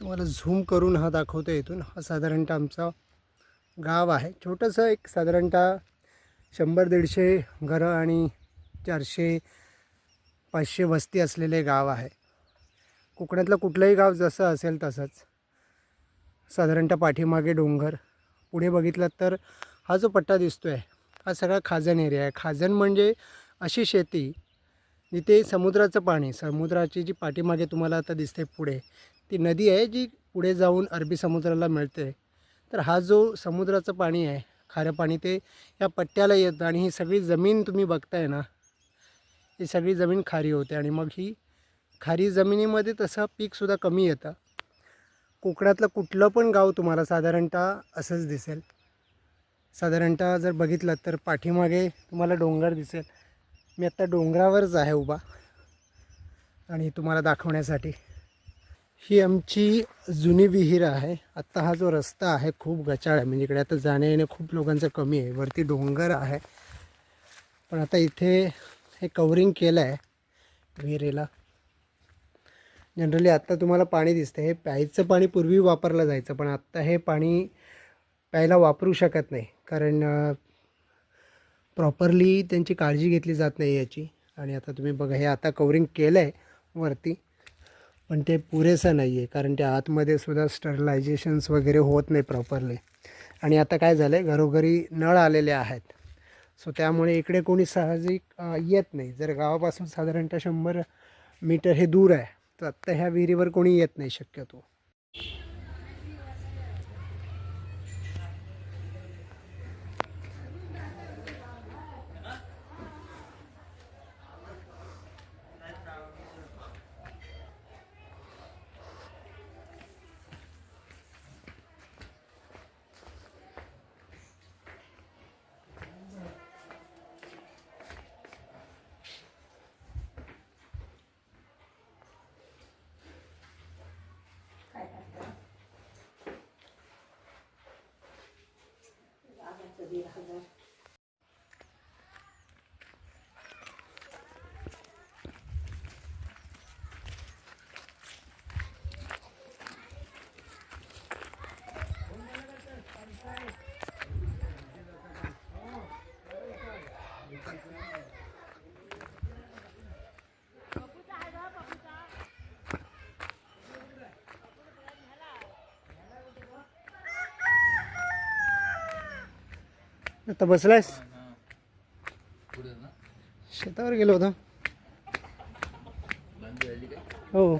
तुम्हाला झूम करून हा दाखवतो इथून. हा साधारणतः आमचा गाव आहे. छोटंसं एक साधारणतः शंभर दीडशे घरं आणि चारशे पाचशे वस्ती असलेले गाव आहे. कोकणातलं कुठलंही गाव जसं असेल तसंच साधारणतः पाठीमागे डोंगर. पुढे बघितलात तर हा जो पट्टा दिसतो आहे हा सगळा खाजण एरिया आहे. खाजन म्हणजे अशी शेती जिथे समुद्राचं पाणी समुद्राची जी पाठीमागे तुम्हाला आता दिसते पुढे ती नदी आहे जी पुढे जाऊन अरबी समुद्राला मिळते. तर हा जो समुद्राचं पाणी आहे खारं पाणी ते या पट्ट्याला येतं आणि ही सगळी जमीन तुम्ही बघताय ना ही सगळी जमीन खारी होते आणि मग ही खारी जमिनीमध्ये तसं पीकसुद्धा कमी येतं. कोकणातलं कुठलं पण गाव तुम्हाला साधारणतः असंच दिसेल. साधारणतः जर बघितलं तर पाठीमागे तुम्हाला डोंगर दिसेल. मी आत्ता डोंगरावरच आहे उभा आणि तुम्हाला दाखवण्यासाठी. ही आमची जुनी विहीर आहे. आत्ता हा जो रस्ता आहे खूप गचाळ आहे. म्हणजे इकडे आता जाण्या येणे खूप लोकांचं कमी आहे. वरती डोंगर आहे. पण आता इथे हे कवरिंग केलं आहे विहिरीला. जनरली आत्ता तुम्हाला पाणी दिसतं हे प्यायचं पाणी पूर्वी वापरलं जायचं पण आत्ता हे पाणी प्यायला वापरू शकत नाही. कारण प्रॉपरली त्यांची काळजी घेतली जात नाही याची. आणि आता तुम्ही बघा हे आता कवरिंग केलं आहे वरती. पण ते पुरेसं नाही आहे कारण त्या आतमध्ये सुद्धा स्टरलायझेशन्स वगैरे होत नाही प्रॉपरली आणि आता काय झालं आहे घरोघरी नळ आलेले आहेत. सो त्यामुळे इकडे कोणी साहजिक येत नाही. जर गावापासून साधारणतः शंभर मीटर हे दूर आहे तर आत्ता ह्या विहिरीवर कोणी येत नाही शक्यतो. 也很难 आता बसलायस? शेतावर गेलो होतो. हो.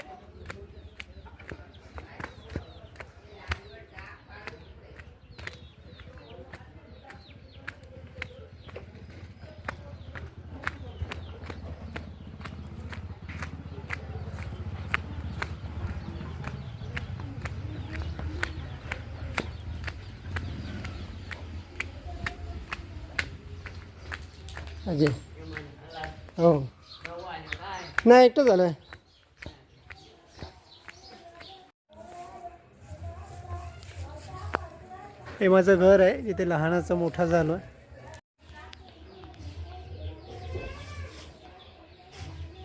अजय हो. नाही एकटं झालं आहे हे माझं घर आहे जिथे लहानाचं मोठा झालो आहे.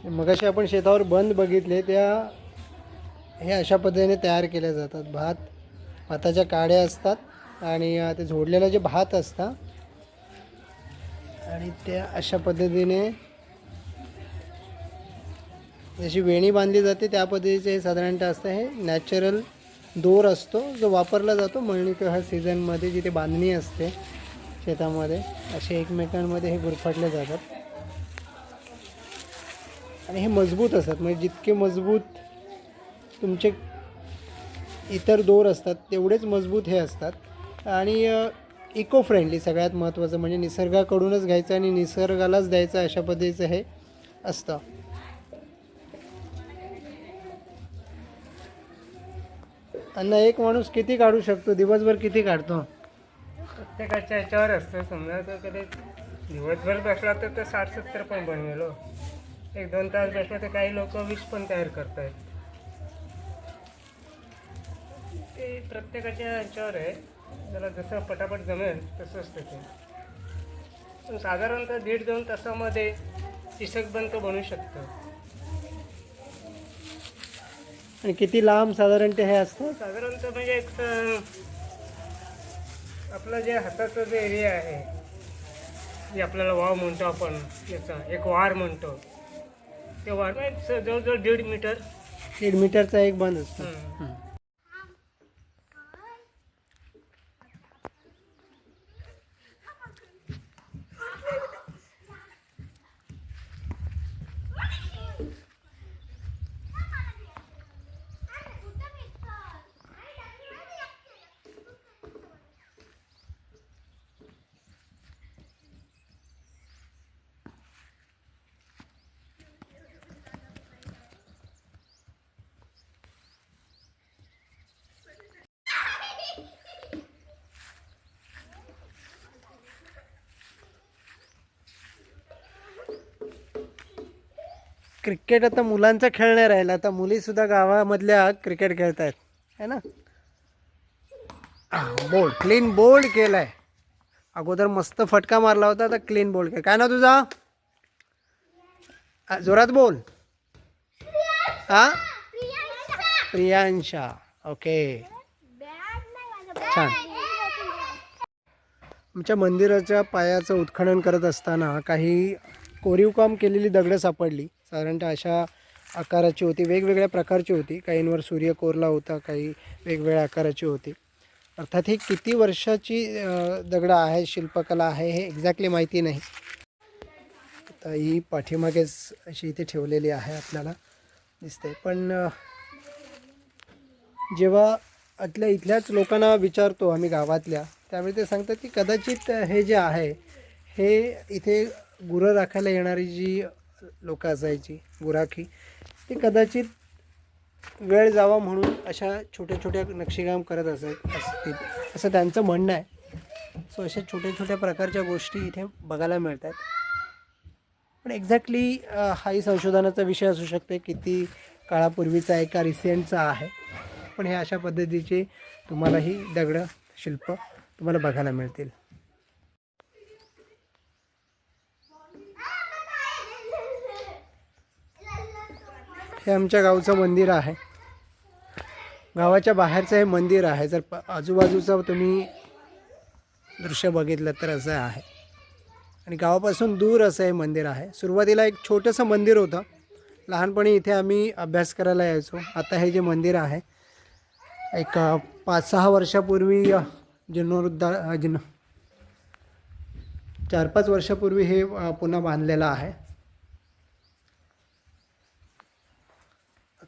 मगाशी आपण शेतावर बंद बघितले त्या हे अशा पद्धतीने तयार केल्या जातात. भात भाताच्या काड्या असतात आणि ते झोडलेलं जे भात असतं आणि त्या अशा पद्धतीने जशी वेणी बांधली जाते त्या पद्धतीचे हे साधारणतः असतं हे नॅचरल दोर असतो जो वापरला जातो मळणी ह्या सीझनमध्ये जिथे बांधणी असते शेतामध्ये असे एकमेकांमध्ये हे गुरफटले जातात. आणि हे मजबूत असतात म्हणजे जितके मजबूत तुमचे इतर दोर असतात तेवढेच मजबूत हे असतात. आणि इको फ्रेंडली सगळ्यात महत्त्वाचं म्हणजे निसर्गाकडूनच घ्यायचं आणि निसर्गालाच द्यायचं अशा पद्धतीचं हे असतं. अन्न एक माणूस किती काढू शकतो? दिवसभर किती काढतो? प्रत्येकाच्या ह्याच्यावर असतं. समजा तर कधी दिवसभर बसला तर ते साठ सत्तर पण बनवेलो हो. एक दोन तास बसला तर काही लोक वीस पण तयार करत आहेत ते प्रत्येकाच्या ह्याच्यावर आहे. त्याला जसं पटापट जमेल तसं असतं ते. पण साधारणतः दीड दोन तासामध्ये तिसक बन शकतो. आणि किती लांब साधारण ते हे असतं? साधारणतः म्हणजे एक आपलं जे हाताचा जे एरिया आहे जे आपल्याला वाव म्हणतो आपण याचा एक वार म्हणतो. ते वार म्हणजे जवळजवळ दीड मीटर. दीड मीटरचा एक बंद असतो हं. क्रिकेट आता मुलांचा खेळ नाही राहिला. आता मुलीसुद्धा गावामधल्या क्रिकेट खेळत आहेत है ना? बोल्ड क्लीन बोल्ड केलाय. अगोदर मस्त फटका मारला होता आता क्लीन बोल्ड केला काय ना तुझा? जोरात बोल. हा प्रियांशा. ओके. छान. आमच्या मंदिराच्या पायाचं उत्खनन करत असताना काही कोरीव काम केलेली दगडं सापडली. साधारणतः अशा आकाराची होती वेगवेगळ्या प्रकारची होती. काहींवर सूर्य कोरला होता काही वेगवेगळ्या आकाराची होती. अर्थात ही किती वर्षाची दगडं आहे शिल्पकला आहे हे एक्झॅक्टली माहिती नाही. आता ही पाठीमागेच अशी इथे ठेवलेली आहे आपल्याला. दिसते पण जेव्हा आतल्या इथल्याच लोकांना विचारतो आम्ही गावातल्या त्यावेळी ते सांगतात की कदाचित हे जे आहे हे इथे गुरं राखायला येणारी जी लोकं असायची गुराखी. ते कदाचित वेळ जावा म्हणून अशा छोट्या छोट्या नक्षीकाम करत असत असतील. असं त्यांचं म्हणणं आहे. सो अशा छोट्या छोट्या प्रकारच्या गोष्टी इथे बघायला मिळतात. पण एक्झॅक्टली हाही संशोधनाचा विषय असू शकते किती काळापूर्वीचा आहे का रिसेंटचा आहे. पण हे अशा पद्धतीचे तुम्हाला ही दगडं शिल्प तुम्हाला बघायला मिळतील. हे आमच्या गावचं मंदिर आहे. गावाच्या बाहेरचं हे मंदिर आहे. जर प आजूबाजूचं तुम्ही दृश्य बघितलं तर असं आहे. आणि गावापासून दूर असं हे मंदिर आहे. सुरुवातीला एक छोटंसं मंदिर होतं. लहानपणी इथे आम्ही अभ्यास करायला यायचो. आता हे जे मंदिर आहे एक पाच सहा वर्षापूर्वी अ, जीर्णोद्धार जीर्ण चार पाच वर्षापूर्वी हे पुन्हा बांधलेलं आहे.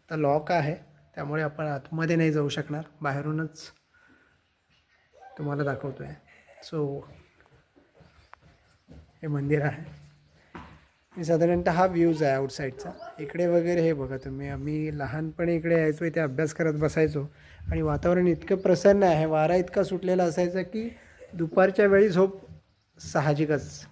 आता लॉक आहे. त्यामुळे आपण आतमध्ये नाही जाऊ शकणार. बाहेरूनच तुम्हाला दाखवतो आहे सो हे मंदिर आहे. आणि साधारणतः हा व्ह्यूज आहे आउटसाईडचा इकडे वगैरे हे बघा तुम्ही. आम्ही लहानपणी इकडे यायचो इथे अभ्यास करत बसायचो. आणि वातावरण इतकं प्रसन्न आहे वारा इतका सुटलेला असायचा की दुपारच्या वेळी झोप साहजिकच.